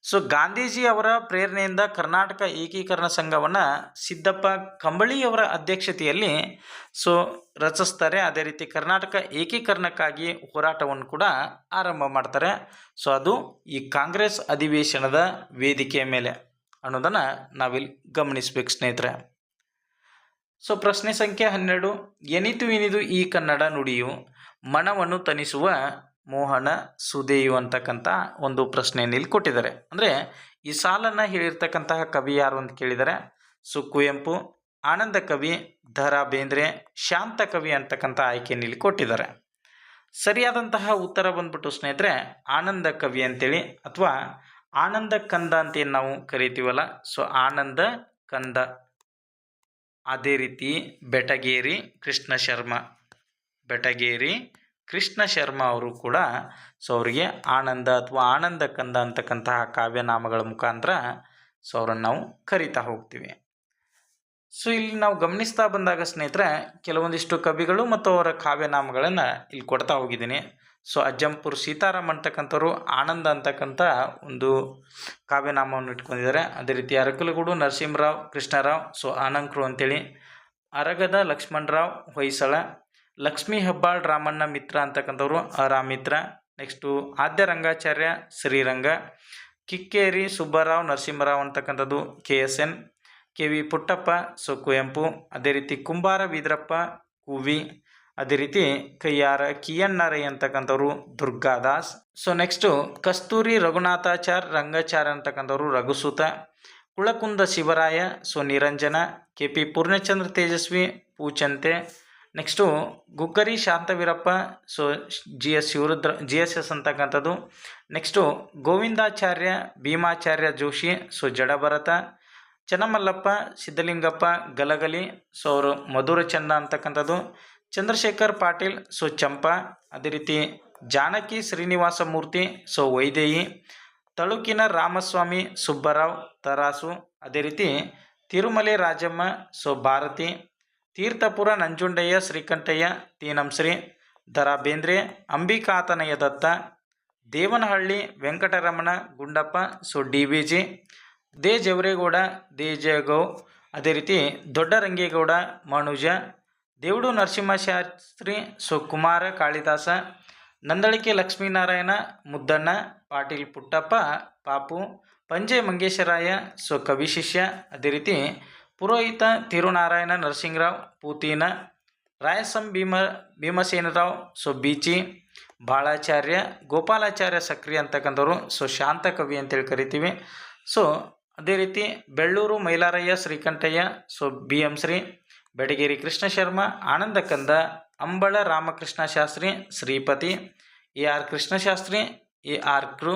ಸೊ ಗಾಂಧೀಜಿ ಅವರ ಪ್ರೇರಣೆಯಿಂದ ಕರ್ನಾಟಕ ಏಕೀಕರಣ ಸಂಘವನ್ನು ಸಿದ್ದಪ್ಪ ಕಂಬಳಿಯವರ ಅಧ್ಯಕ್ಷತೆಯಲ್ಲಿ, ಸೊ ರಚಿಸ್ತಾರೆ. ಅದೇ ರೀತಿ ಕರ್ನಾಟಕ ಏಕೀಕರಣಕ್ಕಾಗಿ ಹೋರಾಟವನ್ನು ಕೂಡ ಆರಂಭ ಮಾಡ್ತಾರೆ. ಸೊ ಅದು ಈ ಕಾಂಗ್ರೆಸ್ ಅಧಿವೇಶನದ ವೇದಿಕೆಯ ಮೇಲೆ ಅನ್ನೋದನ್ನು ನಾವಿಲ್ಲಿ ಗಮನಿಸ್ಬೇಕು ಸ್ನೇಹಿತರೆ. ಸೊ ಪ್ರಶ್ನೆ ಸಂಖ್ಯೆ ಹನ್ನೆರಡು, ಎನಿತು ಇನಿದು ಈ ಕನ್ನಡ ನುಡಿಯು ಮನವನ್ನು ತನಿಸುವ ಮೋಹನ ಸುದೇಯು ಅಂತಕ್ಕಂಥ ಒಂದು ಪ್ರಶ್ನೆಯನ್ನು ಇಲ್ಲಿ ಕೊಟ್ಟಿದ್ದಾರೆ. ಅಂದರೆ ಈ ಸಾಲನ್ನು ಹೇಳಿರ್ತಕ್ಕಂತಹ ಕವಿ ಯಾರು ಅಂತ ಕೇಳಿದರೆ ಸು ಕುವೆಂಪು ಆನಂದ ಕವಿ ದ ರಾ ಬೇಂದ್ರೆ, ಶಾಂತ ಕವಿ ಅಂತಕ್ಕಂಥ ಆಯ್ಕೆಯನ್ನು ಇಲ್ಲಿ ಕೊಟ್ಟಿದ್ದಾರೆ. ಸರಿಯಾದಂತಹ ಉತ್ತರ ಬಂದ್ಬಿಟ್ಟು ಸ್ನೇಹಿತರೆ, ಆನಂದ ಕವಿ ಅಂತೇಳಿ ಅಥವಾ ಆನಂದ ಕಂದ ಅಂತ ಏನು ನಾವು ಕರಿತೀವಲ್ಲ, ಸೊ ಆನಂದ ಕಂದ ಅದೇ ರೀತಿ ಬೆಟಗೇರಿ ಕೃಷ್ಣ ಶರ್ಮ ಬೆಟಗೇರಿ ಕೃಷ್ಣ ಶರ್ಮ ಅವರು ಕೂಡ ಸೊ ಅವರಿಗೆ ಆನಂದ ಅಥವಾ ಆನಂದ ಕಂದ ಅಂತಕ್ಕಂತಹ ಕಾವ್ಯನಾಮಗಳ ಮುಖಾಂತರ ಸೊ ಅವರನ್ನು ನಾವು ಕರಿತಾ ಹೋಗ್ತೀವಿ. ಸೊ ಇಲ್ಲಿ ನಾವು ಗಮನಿಸ್ತಾ ಬಂದಾಗ ಸ್ನೇಹಿತರೆ, ಕೆಲವೊಂದಿಷ್ಟು ಕವಿಗಳು ಮತ್ತು ಅವರ ಕಾವ್ಯನಾಮಗಳನ್ನು ಇಲ್ಲಿ ಕೊಡ್ತಾ ಹೋಗಿದ್ದೀನಿ. ಸೊ ಅಜ್ಜಂಪುರ್ ಸೀತಾರಾಮ್ ಅಂತಕ್ಕಂಥವ್ರು ಆನಂದ ಅಂತಕ್ಕಂಥ ಒಂದು ಕಾವ್ಯನಾಮವನ್ನು ಇಟ್ಕೊಂಡಿದ್ದಾರೆ. ಅದೇ ರೀತಿ ಅರಕಲಗೂಡು, ನರಸಿಂಹರಾವ್, ಕೃಷ್ಣರಾವ್, ಸೊ ಆನಂಕ್ರು ಅಂತೇಳಿ. ಅರಗದ ಲಕ್ಷ್ಮಣರಾವ್, ಹೊಯ್ಸಳ. ಲಕ್ಷ್ಮೀ ಹೆಬ್ಬಾಳ್ ರಾಮಣ್ಣ ಮಿತ್ರ ಅಂತಕ್ಕಂಥವ್ರು ರಾಮಿತ್ರ. ನೆಕ್ಸ್ಟು ಆದ್ಯ ರಂಗಾಚಾರ್ಯ, ಶ್ರೀರಂಗ. ಕಿಕ್ಕೇರಿ, ಸುಬ್ಬರಾವ್, ನರಸಿಂಹರಾವ್ ಅಂತಕ್ಕಂಥದ್ದು K S N. K V Puttappa, so Kuvempu. ಅದೇ ರೀತಿ ಕುಂಬಾರ ವೀದ್ರಪ್ಪ ಕುವಿ. ಅದೇ ರೀತಿ ಕೈಯಾರ ಕಿಯಣ್ಣರೈ ಅಂತಕ್ಕಂಥವ್ರು Durgadas. So next Kasturi Raghunathachar Rangachar ಅಂತಕ್ಕಂಥವ್ರು Raghusuta, Kulakunda Shivaraya so Niranjana, K P Poornachandra Tejasvi, Poochante. Next Guggari Shantaveerappa so G S Shivarudra G S S ಅಂತಕ್ಕಂಥದ್ದು. Next Govindacharya, Bheemacharya Joshi so Jadabharata, Channamallappa, Siddhalingappa, Galagali so ಅವರು ಮಧುರ ಚಂದ ಅಂತಕ್ಕಂಥದ್ದು. Chandrashekhar Patil, so Champa. ಅದೇ ರೀತಿ Janaki Srinivasa Murthy so Vaidehi Talukina Ramaswamy, Subbarao, Tarasu. ಅದೇ ರೀತಿ Tirumale Rajamma, so Bharati. Theerthapura Nanjundaiah, Srikantaiah Tinamshri Dara Bendre Ambikatanaya Datta. Devanahalli, Venkataramana, Gundappa, so D V G. De. Javaregowda, De. Jayagau. ಅದೇ ರೀತಿ Doddarangegowda, Manuja. Devudu Narasimhashastri so Kumara Kalidasa, Nandalike Lakshminarayana Muddanna, Patil Puttappa, Papu, Panje Mangesharaya so Kavi Shishya, ಅದೇ ರೀತಿ ಪುರೋಹಿತ ತಿರುನಾರಾಯಣ ನರಸಿಂಗರಾವ್ ಪೂತೀನ, ರಾಯಸಂ ಭೀಮ, ಭೀಮಸೇನರಾವ್ ಸೊ ಬೀಚಿ ಬಾಳಾಚಾರ್ಯ, ಗೋಪಾಲಾಚಾರ್ಯ ಸಕ್ರಿಯ ಅಂತಕ್ಕಂಥವ್ರು. ಸೊ ಶಾಂತ ಕವಿ ಅಂತೇಳಿ ಕರಿತೀವಿ. ಸೊ ಅದೇ ರೀತಿ Bellur Mailarayya Srikantayya so B M Shri Bedageri Krishna Sharma Anandakanda, Ambala Ramakrishna Shastri, Shripati A R Krishnashastri A R Kri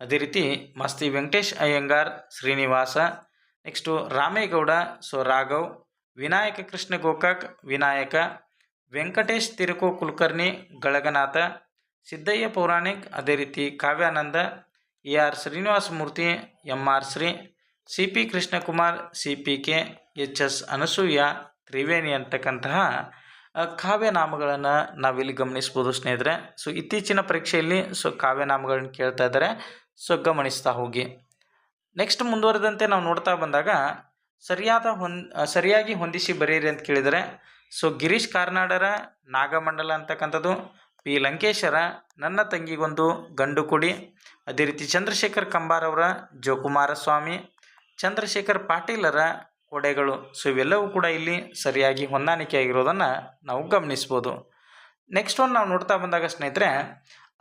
ಅದೇ ರೀತಿ ಮಸ್ತಿ ವೆಂಕಟೇಶ್ ಅಯ್ಯಂಗಾರ್, ಶ್ರೀನಿವಾಸ, ನೆಕ್ಸ್ಟು ರಾಮೇಗೌಡ ಸೊ ರಾಘವ್ ವಿನಾಯಕ ಕೃಷ್ಣ ಗೋಕಾಕ್, ವಿನಾಯಕ, ವೆಂಕಟೇಶ್ ತಿರುಕು ಕುಲಕರ್ಣಿ ಗಳಗನಾಥ, ಸಿದ್ದಯ್ಯ ಪೌರಾಣಿಕ್, ಅದೇ ರೀತಿ Kavyananda A R Srinivasa Murthy M R Shri C P Krishnakumar C P K H S Anasuya Triveni ಅಂತಕ್ಕಂತಹ ಕಾವ್ಯನಾಮಗಳನ್ನು ನಾವಿಲ್ಲಿ ಗಮನಿಸ್ಬೋದು ಸ್ನೇಹಿತರೆ. So ಇತ್ತೀಚಿನ ಪರೀಕ್ಷೆಯಲ್ಲಿ ಸೊ ಕಾವ್ಯನಾಮಗಳನ್ನ ಕೇಳ್ತಾ ಇದ್ದಾರೆ. ಸೊ ಗಮನಿಸ್ತಾ ಹೋಗಿ. ನೆಕ್ಸ್ಟ್ ಮುಂದುವರೆದಂತೆ ನಾವು ನೋಡ್ತಾ ಬಂದಾಗ, ಸರಿಯಾದ ಹೊಂದ್ ಸರಿಯಾಗಿ ಹೊಂದಿಸಿ ಬರೀರಿ ಅಂತ ಕೇಳಿದರೆ ಸೊ ಗಿರೀಶ್ ಕಾರ್ನಾಡರ, ನಾಗಮಂಡಲ ಅಂತಕ್ಕಂಥದ್ದು, ಪಿ. ಲಂಕೇಶರ, ನನ್ನ ತಂಗಿಗೊಂದು ಗಂಡು ಕುಡಿ. ಅದೇ ರೀತಿ ಚಂದ್ರಶೇಖರ್ ಕಂಬಾರವರ, ಜೋಕುಮಾರಸ್ವಾಮಿ. ಚಂದ್ರಶೇಖರ್ ಪಾಟೀಲರ ಕೊಡೆಗಳು ಸೊ ಇವೆಲ್ಲವೂ ಕೂಡ ಇಲ್ಲಿ ಸರಿಯಾಗಿ ಹೊಂದಾಣಿಕೆ ಆಗಿರೋದನ್ನು ನಾವು ಗಮನಿಸ್ಬೋದು. ನೆಕ್ಸ್ಟ್ ಒಂದು ನಾವು ನೋಡ್ತಾ ಬಂದಾಗ ಸ್ನೇಹಿತರೆ,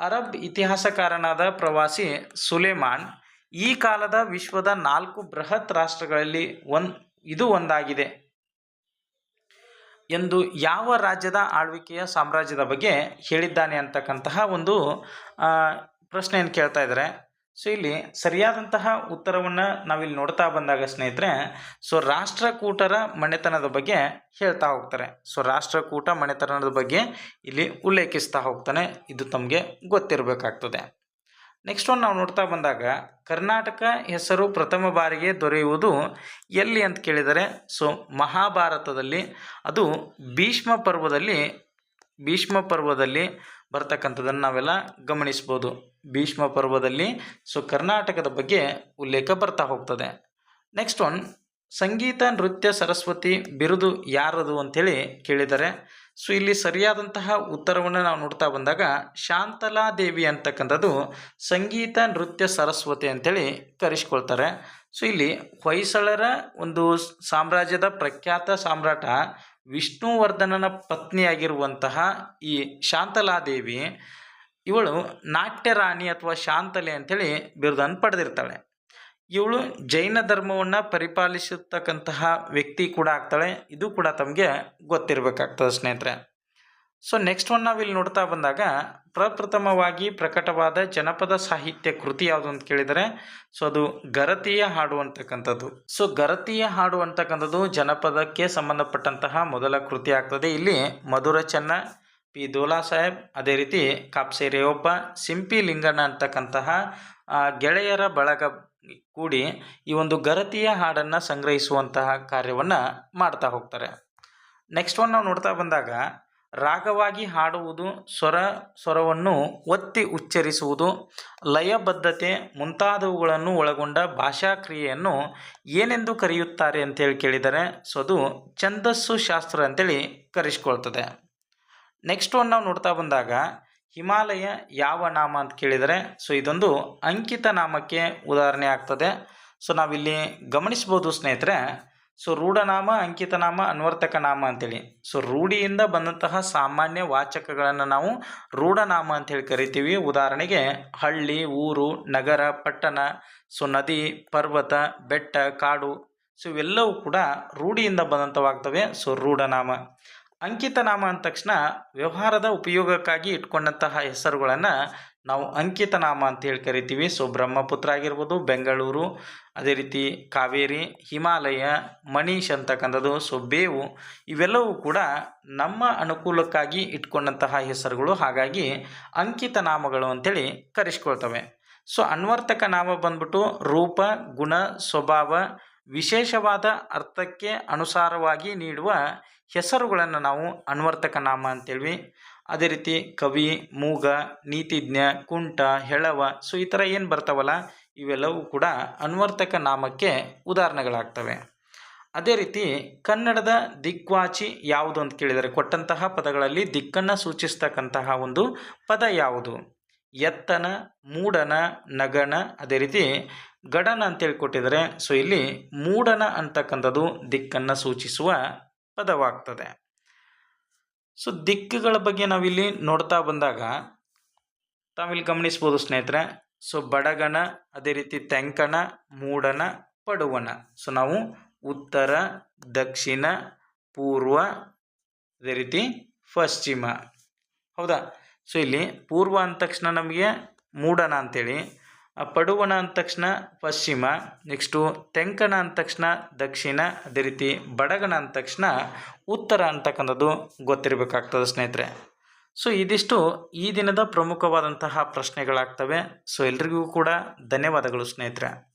ಅರಬ್ ಇತಿಹಾಸಕಾರನಾದ ಪ್ರವಾಸಿ ಸುಲೇಮಾನ್ ಈ ಕಾಲದ ವಿಶ್ವದ ನಾಲ್ಕು ಬೃಹತ್ ರಾಷ್ಟ್ರಗಳಲ್ಲಿ ಒಂದು ಇದು ಒಂದಾಗಿದೆ. ಎಂದು ಯಾವ ರಾಜ್ಯದ ಆಳ್ವಿಕೆಯ ಸಾಮ್ರಾಜ್ಯದ ಬಗ್ಗೆ ಹೇಳಿದ್ದಾನೆ ಅಂತಕ್ಕಂತಹ ಒಂದು ಪ್ರಶ್ನೆಯನ್ನು ಕೇಳ್ತಾ ಇದ್ದಾರೆ. ಸೊ ಇಲ್ಲಿ ಸರಿಯಾದಂತಹ ಉತ್ತರವನ್ನು ನಾವಿಲ್ಲಿ ನೋಡ್ತಾ ಬಂದಾಗ ಸ್ನೇಹಿತರೆ ಸೊ ರಾಷ್ಟ್ರಕೂಟರ ಮನೆತನದ ಬಗ್ಗೆ ಹೇಳ್ತಾ ಹೋಗ್ತಾರೆ. ಸೊ ರಾಷ್ಟ್ರಕೂಟ ಮನೆತನದ ಬಗ್ಗೆ ಇಲ್ಲಿ ಉಲ್ಲೇಖಿಸ್ತಾ ಹೋಗ್ತಾನೆ. ಇದು ತಮಗೆ ಗೊತ್ತಿರಬೇಕಾಗ್ತದೆ. ನೆಕ್ಸ್ಟ್ ಒಂದು ನಾವು ನೋಡ್ತಾ ಬಂದಾಗ, ಕರ್ನಾಟಕ ಹೆಸರು ಪ್ರಥಮ ಬಾರಿಗೆ ದೊರೆಯುವುದು ಎಲ್ಲಿ ಅಂತ ಕೇಳಿದರೆ ಸೊ ಮಹಾಭಾರತದಲ್ಲಿ, ಅದು ಭೀಷ್ಮ ಪರ್ವದಲ್ಲಿ ಭೀಷ್ಮ ಪರ್ವದಲ್ಲಿ ಬರ್ತಕ್ಕಂಥದ್ದನ್ನು ನಾವೆಲ್ಲ ಗಮನಿಸ್ಬೋದು. ಭೀಷ್ಮ ಪರ್ವದಲ್ಲಿ ಸೊ ಕರ್ನಾಟಕದ ಬಗ್ಗೆ ಉಲ್ಲೇಖ ಬರ್ತಾ ಹೋಗ್ತದೆ. ನೆಕ್ಸ್ಟ್ ಒನ್ ಸಂಗೀತ, ನೃತ್ಯ, ಸರಸ್ವತಿ, ಬಿರುದು ಯಾರದು ಅಂಥೇಳಿ ಕೇಳಿದ್ದಾರೆ ಸೊ ಇಲ್ಲಿ ಸರಿಯಾದಂತಹ ಉತ್ತರವನ್ನು ನಾವು ನೋಡ್ತಾ ಬಂದಾಗ ಶಾಂತಲಾ ದೇವಿ ಅಂತಕ್ಕಂಥದ್ದು ಸಂಗೀತ, ನೃತ್ಯ, ಸರಸ್ವತಿ ಅಂಥೇಳಿ ಕರೆಸ್ಕೊಳ್ತಾರೆ. ಸೊ ಇಲ್ಲಿ ಹೊಯ್ಸಳರ ಒಂದು ಸಾಮ್ರಾಜ್ಯದ ಪ್ರಖ್ಯಾತ ಸಾಮ್ರಾಟ ವಿಷ್ಣುವರ್ಧನನ ಪತ್ನಿಯಾಗಿರುವಂತಹ ಈ ಶಾಂತಲಾದೇವಿ, ಇವಳು ನಾಟ್ಯರಾಣಿ ಅಥವಾ ಶಾಂತಲೆ ಅಂಥೇಳಿ ಬಿರುದನ್ನು ಪಡೆದಿರ್ತಾಳೆ. ಇವಳು ಜೈನ ಧರ್ಮವನ್ನು ಪರಿಪಾಲಿಸತಕ್ಕಂತಹ ವ್ಯಕ್ತಿ ಕೂಡ ಆಗ್ತಾಳೆ. ಇದು ಕೂಡ ತಮಗೆ ಗೊತ್ತಿರಬೇಕಾಗ್ತದೆ ಸ್ನೇಹಿತರೆ. ಸೊ ನೆಕ್ಸ್ಟ್ ಒನ್ ನಾವು ಇಲ್ಲಿ ನೋಡ್ತಾ ಬಂದಾಗ ಪ್ರಪ್ರಥಮವಾಗಿ ಪ್ರಕಟವಾದ ಜನಪದ ಸಾಹಿತ್ಯ ಕೃತಿ ಯಾವುದು ಅಂತ ಕೇಳಿದರೆ ಸೊ ಅದು ಗರತಿಯ ಹಾಡು ಅಂತಕ್ಕಂಥದ್ದು. ಸೊ ಗರತಿಯ ಹಾಡು ಅಂತಕ್ಕಂಥದ್ದು ಜನಪದಕ್ಕೆ ಸಂಬಂಧಪಟ್ಟಂತಹ ಮೊದಲ ಕೃತಿ ಆಗ್ತದೆ. ಇಲ್ಲಿ ಮಧುರ ಚೆನ್ನ ಪಿ ದೋಲಾ ಸಾಹೇಬ್, ಅದೇ ರೀತಿ ಕಾಪ್ಸೆ ರೇವಪ್ಪ ಸಿಂಪಿ ಲಿಂಗಣ್ಣ ಅಂತಕ್ಕಂತಹ ಗೆಳೆಯರ ಬಳಗ ಕೂಡಿ ಈ ಒಂದು ಗರತಿಯ ಹಾಡನ್ನು ಸಂಗ್ರಹಿಸುವಂತಹ ಕಾರ್ಯವನ್ನು ಮಾಡ್ತಾ ಹೋಗ್ತಾರೆ. ನೆಕ್ಸ್ಟ್ ಒನ್ ನಾವು ನೋಡ್ತಾ ಬಂದಾಗ ರಾಗವಾಗಿ ಹಾಡುವುದು ಸ್ವರ, ಸ್ವರವನ್ನು ಒತ್ತಿ ಉಚ್ಚರಿಸುವುದು, ಲಯಬದ್ಧತೆ ಮುಂತಾದವುಗಳನ್ನು ಒಳಗೊಂಡ ಭಾಷಾ ಕ್ರಿಯೆಯನ್ನು ಏನೆಂದು ಕರೆಯುತ್ತಾರೆ ಅಂತೇಳಿ ಕೇಳಿದರೆ ಸೊ ಅದು ಛಂದಸ್ಸು ಶಾಸ್ತ್ರ ಅಂತೇಳಿ ಕರೆಸ್ಕೊಳ್ತದೆ. ನೆಕ್ಸ್ಟ್ ಒನ್ ನಾವು ನೋಡ್ತಾ ಬಂದಾಗ, ಹಿಮಾಲಯ ಯಾವ ನಾಮ ಅಂತ ಕೇಳಿದರೆ ಸೊ ಇದೊಂದು ಅಂಕಿತ ನಾಮಕ್ಕೆ ಉದಾಹರಣೆ ಆಗ್ತದೆ. ಸೊ ನಾವಿಲ್ಲಿ ಗಮನಿಸ್ಬೋದು ಸ್ನೇಹಿತರೆ ಸೊ ರೂಢನಾಮ, ಅಂಕಿತನಾಮ ಅನ್ವರ್ತಕ ನಾಮ ಅಂತೇಳಿ. ಸೊ ರೂಢಿಯಿಂದ ಬಂದಂತಹ ಸಾಮಾನ್ಯ ವಾಚಕಗಳನ್ನು ನಾವು ರೂಢನಾಮ ಅಂತೇಳಿ ಕರಿತೀವಿ. ಉದಾಹರಣೆಗೆ ಹಳ್ಳಿ, ಊರು, ನಗರ, ಪಟ್ಟಣ, ಸೊ ನದಿ, ಪರ್ವತ, ಬೆಟ್ಟ, ಕಾಡು, ಸೊ ಇವೆಲ್ಲವೂ ಕೂಡ ರೂಢಿಯಿಂದ ಬಂದಂಥವಾಗ್ತವೆ ಸೊ ರೂಢನಾಮ. ಅಂಕಿತನಾಮ ಅಂದ ತಕ್ಷಣ ವ್ಯವಹಾರದ ಉಪಯೋಗಕ್ಕಾಗಿ ಇಟ್ಕೊಂಡಂತಹ ಹೆಸರುಗಳನ್ನು ನಾವು ಅಂಕಿತ ನಾಮ ಅಂತ ಹೇಳಿ ಕರಿತೀವಿ. ಸೊ ಬ್ರಹ್ಮಪುತ್ರ ಆಗಿರ್ಬೋದು, ಬೆಂಗಳೂರು, ಅದೇ ರೀತಿ ಕಾವೇರಿ, ಹಿಮಾಲಯ ಮಣೀಶ್ ಅಂತಕ್ಕಂಥದ್ದು. ಸೊ ಬೇವು ಇವೆಲ್ಲವೂ ಕೂಡ ನಮ್ಮ ಅನುಕೂಲಕ್ಕಾಗಿ ಇಟ್ಕೊಂಡಂತಹ ಹೆಸರುಗಳು. ಹಾಗಾಗಿ ಅಂಕಿತ ನಾಮಗಳು ಅಂತೇಳಿ ಕರೆಸ್ಕೊಳ್ತವೆ. ಸೊ ಅನ್ವರ್ತಕ ನಾಮ ಬಂದ್ಬಿಟ್ಟು ರೂಪ, ಗುಣ, ಸ್ವಭಾವ, ವಿಶೇಷವಾದ ಅರ್ಥಕ್ಕೆ ಅನುಸಾರವಾಗಿ ನೀಡುವ ಹೆಸರುಗಳನ್ನು ನಾವು ಅನ್ವರ್ತಕ ನಾಮ ಅಂತೇಳಿ ಅದೇ ರೀತಿ ಕವಿ, ಮೂಗ, ನೀತಿಜ್ಞ, ಕುಂಟ, ಹೆಳವ, ಸೊ ಈ ಥರ ಏನು ಬರ್ತಾವಲ್ಲ, ಇವೆಲ್ಲವೂ ಕೂಡ ಅನ್ವರ್ತಕ ನಾಮಕ್ಕೆ ಉದಾಹರಣೆಗಳಾಗ್ತವೆ. ಅದೇ ರೀತಿ ಕನ್ನಡದ ದಿಕ್ವಾಚಿ ಯಾವುದು ಅಂತ ಕೇಳಿದರೆ, ಕೊಟ್ಟಂತಹ ಪದಗಳಲ್ಲಿ ದಿಕ್ಕನ್ನು ಸೂಚಿಸ್ತಕ್ಕಂತಹ ಒಂದು ಪದ ಯಾವುದು? ಎತ್ತನ, ಮೂಡನ, ನಗನ, ಅದೇ ರೀತಿ ಗಡನ ಅಂತೇಳಿ ಕೊಟ್ಟಿದ್ದಾರೆ ಸೊ ಇಲ್ಲಿ ಮೂಡನ ಅಂತಕ್ಕಂಥದ್ದು ದಿಕ್ಕನ್ನು ಸೂಚಿಸುವ ಪದವಾಗ್ತದೆ. ಸೊ ದಿಕ್ಕುಗಳ ಬಗ್ಗೆ ನಾವಿಲ್ಲಿ ನೋಡ್ತಾ ಬಂದಾಗ, ತಾವಿಲ್ಲಿ ಗಮನಿಸ್ಬೋದು ಸ್ನೇಹಿತರೆ. ಸೊ ಬಡಗಣ, ಅದೇ ರೀತಿ ತೆಂಕಣ ಮೂಡನ ಪಡುವಣ. ಸೊ ನಾವು ಉತ್ತರ, ದಕ್ಷಿಣ, ಪೂರ್ವ, ಅದೇ ರೀತಿ ಪಶ್ಚಿಮ. ಹೌದಾ? ಸೊ ಇಲ್ಲಿ ಪೂರ್ವ ಅಂದ ತಕ್ಷಣ ನಮಗೆ ಮೂಡಣ ಅಂತೇಳಿ ಪಡುವಣ ಅಂದ ತಕ್ಷಣ ಪಶ್ಚಿಮ ನೆಕ್ಸ್ಟು ತೆಂಕಣ ಅಂದ ತಕ್ಷಣ ದಕ್ಷಿಣ, ಅದೇ ರೀತಿ ಬಡಗಣ ಅಂದ ತಕ್ಷಣ ಉತ್ತರ ಅಂತಕ್ಕಂಥದ್ದು ಗೊತ್ತಿರಬೇಕಾಗ್ತದೆ ಸ್ನೇಹಿತರೆ. ಸೊ ಇದಿಷ್ಟು ಈ ದಿನದ ಪ್ರಮುಖವಾದಂತಹ ಪ್ರಶ್ನೆಗಳಾಗ್ತವೆ. ಸೊ ಎಲ್ರಿಗೂ ಕೂಡ ಧನ್ಯವಾದಗಳು ಸ್ನೇಹಿತರೆ.